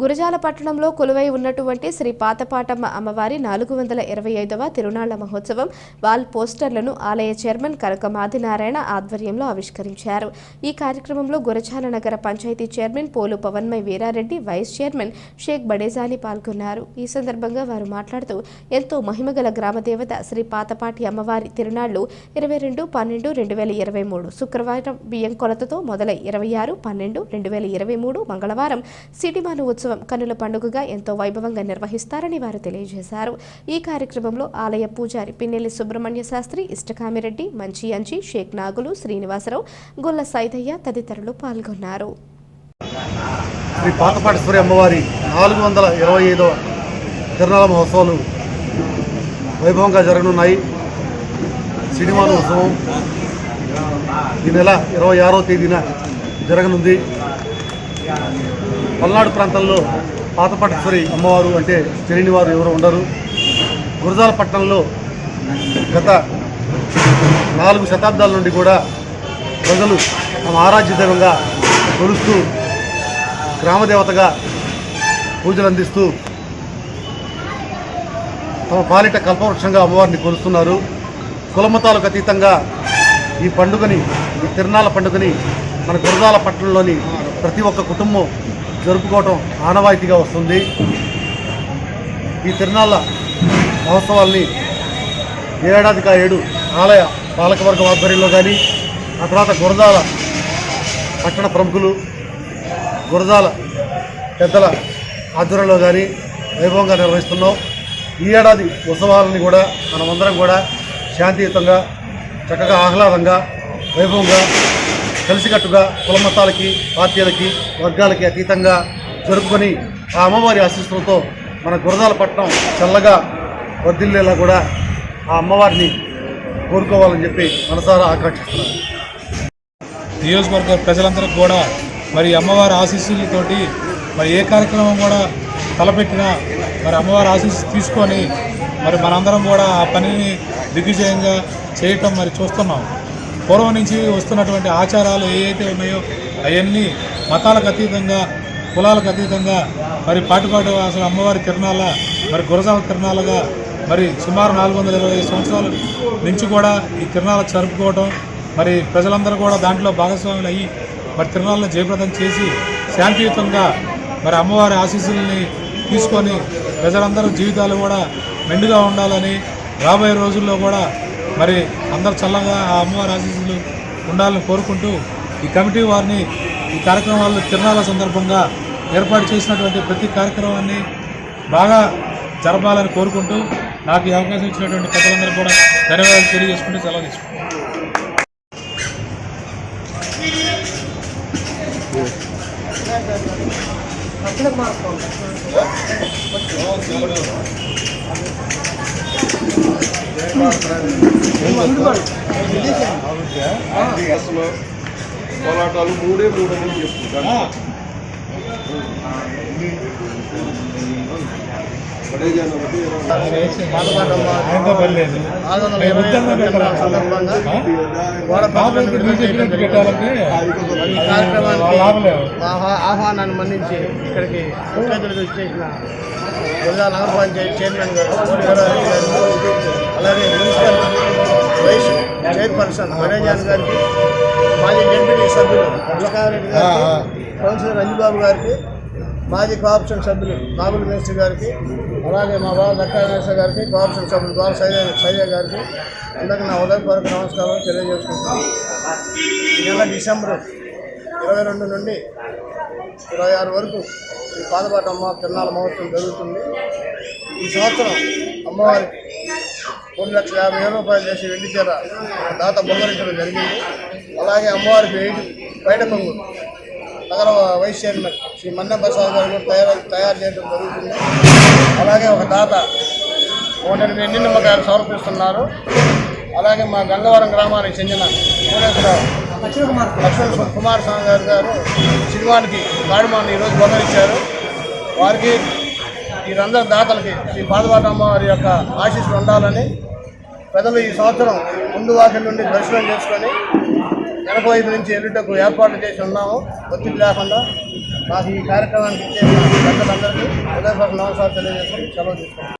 గురజాల పట్టణంలో కొలువై ఉన్నటువంటి శ్రీ పాతపాటమ్మ అమ్మవారి నాలుగు వందల ఇరవై ఐదవ తిరునాళ్ళ మహోత్సవం వాల్ పోస్టర్లను ఆలయ చైర్మన్ కనక మాదినారాయణ ఆధ్వర్యంలో ఆవిష్కరించారు. ఈ కార్యక్రమంలో గురజాల నగర panchayati chairman Polu Pavanmay Veerareddy vice chairman Shaik Badejani పాల్గొన్నారు. ఈ సందర్భంగా వారు మాట్లాడుతూ ఎంతో మహిమగల గ్రామదేవత శ్రీ పాతపాటి అమ్మవారి తిరునాళ్ళు ఇరవై రెండు పన్నెండు రెండు వేల ఇరవై మూడు శుక్రవారం బియ్యం కొలతతో మొదలై ఇరవై ఆరు పన్నెండు రెండు వేల ఇరవై మూడు మంగళవారం సిటిమాను ఉత్సవం కన్నుల పండుగగా ఎంతో వైభవంగా నిర్వహిస్తారని వారు తెలియజేశారు. ఈ కార్యక్రమంలో ఆలయ పూజారి పిన్నెల్లి సుబ్రహ్మణ్య శాస్త్రి ఇష్టకామిరెడ్డి మంచి అంచి షేక్ నాగులు శ్రీనివాసరావు గొల్ల సైదయ్య తదితరులు పాల్గొన్నారు. శ్రీ పాతపాటేశ్వరి అమ్మవారి నాలుగు వందల ఇరవై ఐదవ తిరునాళ మహోత్సవాలు వైభవంగా జరగనున్నాయి. సినిమాల ఉత్సవం ఈ నెల ఇరవై ఆరో తేదీన జరగనుంది. పల్నాడు ప్రాంతంలో పాతపట్టేశ్వరి అమ్మవారు అంటే తెలియని వారు ఎవరు ఉండరు. గురజాల పట్టణంలో గత నాలుగు శతాబ్దాల నుండి కూడా ప్రజలు తమ ఆరాధ్య దైవంగా కొలుస్తూ గ్రామదేవతగా పూజలు అందిస్తూ తమ పాలిట కల్పవృక్షంగా అమ్మవారిని కొలుస్తున్నారు. కులమతాలకు అతీతంగా ఈ పండుగని ఈ తిరునాళ్ళ పండుగని మన గురజాల పట్టణంలోని ప్రతి ఒక్క కుటుంబం జరుపుకోవటం ఆనవాయితీగా వస్తుంది. ఈ తిరునాళ్ళ మహోత్సవాల్ని ఏడాదిగా ఏడు ఆలయ పాలకవర్గం ఆధ్వర్యంలో కానీ ఆ తర్వాత గురజాల పట్టణ ప్రముఖులు గురజాల పెద్దల ఆధ్వర్యంలో కానీ వైభవంగా నిర్వహిస్తున్నాం. ఈ ఏడాది ఉత్సవాలని కూడా మనమందరం కూడా శాంతియుతంగా చక్కగా ఆహ్లాదంగా వైభవంగా కలిసికట్టుగా కులమతాలకి పార్టీలకి వర్గాలకి అతీతంగా జరుపుకొని ఆ అమ్మవారి ఆశీస్సులతో మన గురదాల పట్నం చల్లగా వర్దిల్లేలా కూడా ఆ అమ్మవారిని కోరుకోవాలని చెప్పి మనసారా ఆకాంక్షిస్తున్నాను. నియోజకవర్గ ప్రజలందరికీ కూడా మరి అమ్మవారి ఆశీస్సులతోటి మరి ఏ కార్యక్రమం కూడా తలపెట్టినా మరి అమ్మవారి ఆశీస్సు తీసుకొని మరి మనందరం కూడా ఆ పనిని దిగ్విజయంగా చేయటం మరి చూస్తున్నాం. పూర్వం నుంచి వస్తున్నటువంటి ఆచారాలు ఏవైతే ఉన్నాయో అవన్నీ మతాలకు అతీతంగా కులాలకు అతీతంగా మరి పాటుపాటు అసలు అమ్మవారి తిరణాల మరి గురజాల తిరణాలుగా మరి సుమారు నాలుగు వందల ఇరవై సంవత్సరాల నుంచి కూడా ఈ తిరణాలు జరుపుకోవడం మరి ప్రజలందరూ కూడా దాంట్లో భాగస్వాములు అయ్యి మరి తిరణాలను జయప్రదం చేసి శాంతియుతంగా మరి అమ్మవారి ఆశీస్సుల్ని తీసుకొని ప్రజలందరూ జీవితాలు కూడా మెండుగా ఉండాలని రాబోయే రోజుల్లో కూడా మరి అందరు చల్లగా ఆ అమ్మవారి ఆశీస్సులు ఉండాలని కోరుకుంటూ ఈ కమిటీ వారిని ఈ కార్యక్రమాల్లో తిరణాల సందర్భంగా ఏర్పాటు చేసినటువంటి ప్రతి కార్యక్రమాన్ని బాగా జరపాలని కోరుకుంటూ నాకు ఈ అవకాశం ఇచ్చినటువంటి ప్రజలందరూ కూడా ధన్యవాదాలు తెలియజేసుకుంటూ సెలవు తీసుకుంటాను అసలు పోరాటాలు మూడే మూడు అని చెప్తుంటాను ఆహ్వానాన్ని మన్నించి ఇక్కడికి ముఖ్య అతిథులుగా జిల్లా నగర పంచాయతీ చైర్మన్ గారు అలాగే మున్సిపల్ వైస్ చైర్పర్సన్ వరేజాన్ గారికి మాజీ డిప్యూటీ సభ్యులు గులకారెడ్డి గారికి కౌన్సిలర్ అంజుబాబు గారికి మాజీ కోఆప్షన్ సభ్యులు నాగుల మేస్త్రి గారికి అలాగే మా బాబు దక్కానేశ్వర గారికి కోఆప్షన్ సభ్యులు బాబు సైజ సైజ గారికి అందరికీ నా ఉదయపూర్వక నమస్కారం తెలియజేసుకుంటాను నెల డిసెంబర్ ఇరవై రెండు నుండి ఇరవై ఆరు వరకు ఈ పాదపాట అమ్మ తిరునాళ్ళ మహోత్సవం జరుగుతుంది. ఈ సంవత్సరం అమ్మవారికి మూడు లక్షల యాభై వేల రూపాయలు చేసి వెండి చీర దాత బొమ్మరించడం జరిగింది. అలాగే అమ్మవారికి వెయిట్ బయట కొంగు నగర వైస్ చైర్మన్ శ్రీ మన్న ప్రసాద్ గారు తయారు తయారు చేయడం జరుగుతుంది. అలాగే ఒక దాత ఒకటి ఎనిమిది నిమ్మకాయలు సమర్పిస్తున్నారు. అలాగే మా గంగవరం గ్రామానికి చెందిన కోటేశ్వర లక్ష్మణ్ కుమార్ స్వామి గారు గారు సినిమానికి గాడిమాన్ని ఈరోజు బొమ్మలిచ్చారు వారికి వీరందరి దాతలకి శ్రీ పాదవాటమ్మ వారి యొక్క ఆశీస్సులు ఉండాలని ప్రజలు ఈ సంవత్సరం ముందు వాకి నుండి దర్శనం చేసుకొని వెనక వైపు నుంచి ఎల్లుటకు ఏర్పాట్లు చేసి ఉన్నాము. ఒత్తిడి లేకుండా మాకు ఈ కార్యక్రమానికి ఇచ్చేసిన ప్రజలందరికీ హృదయపూర్వక నమస్కారం తెలియజేసి సెలవు తీసుకుంటాం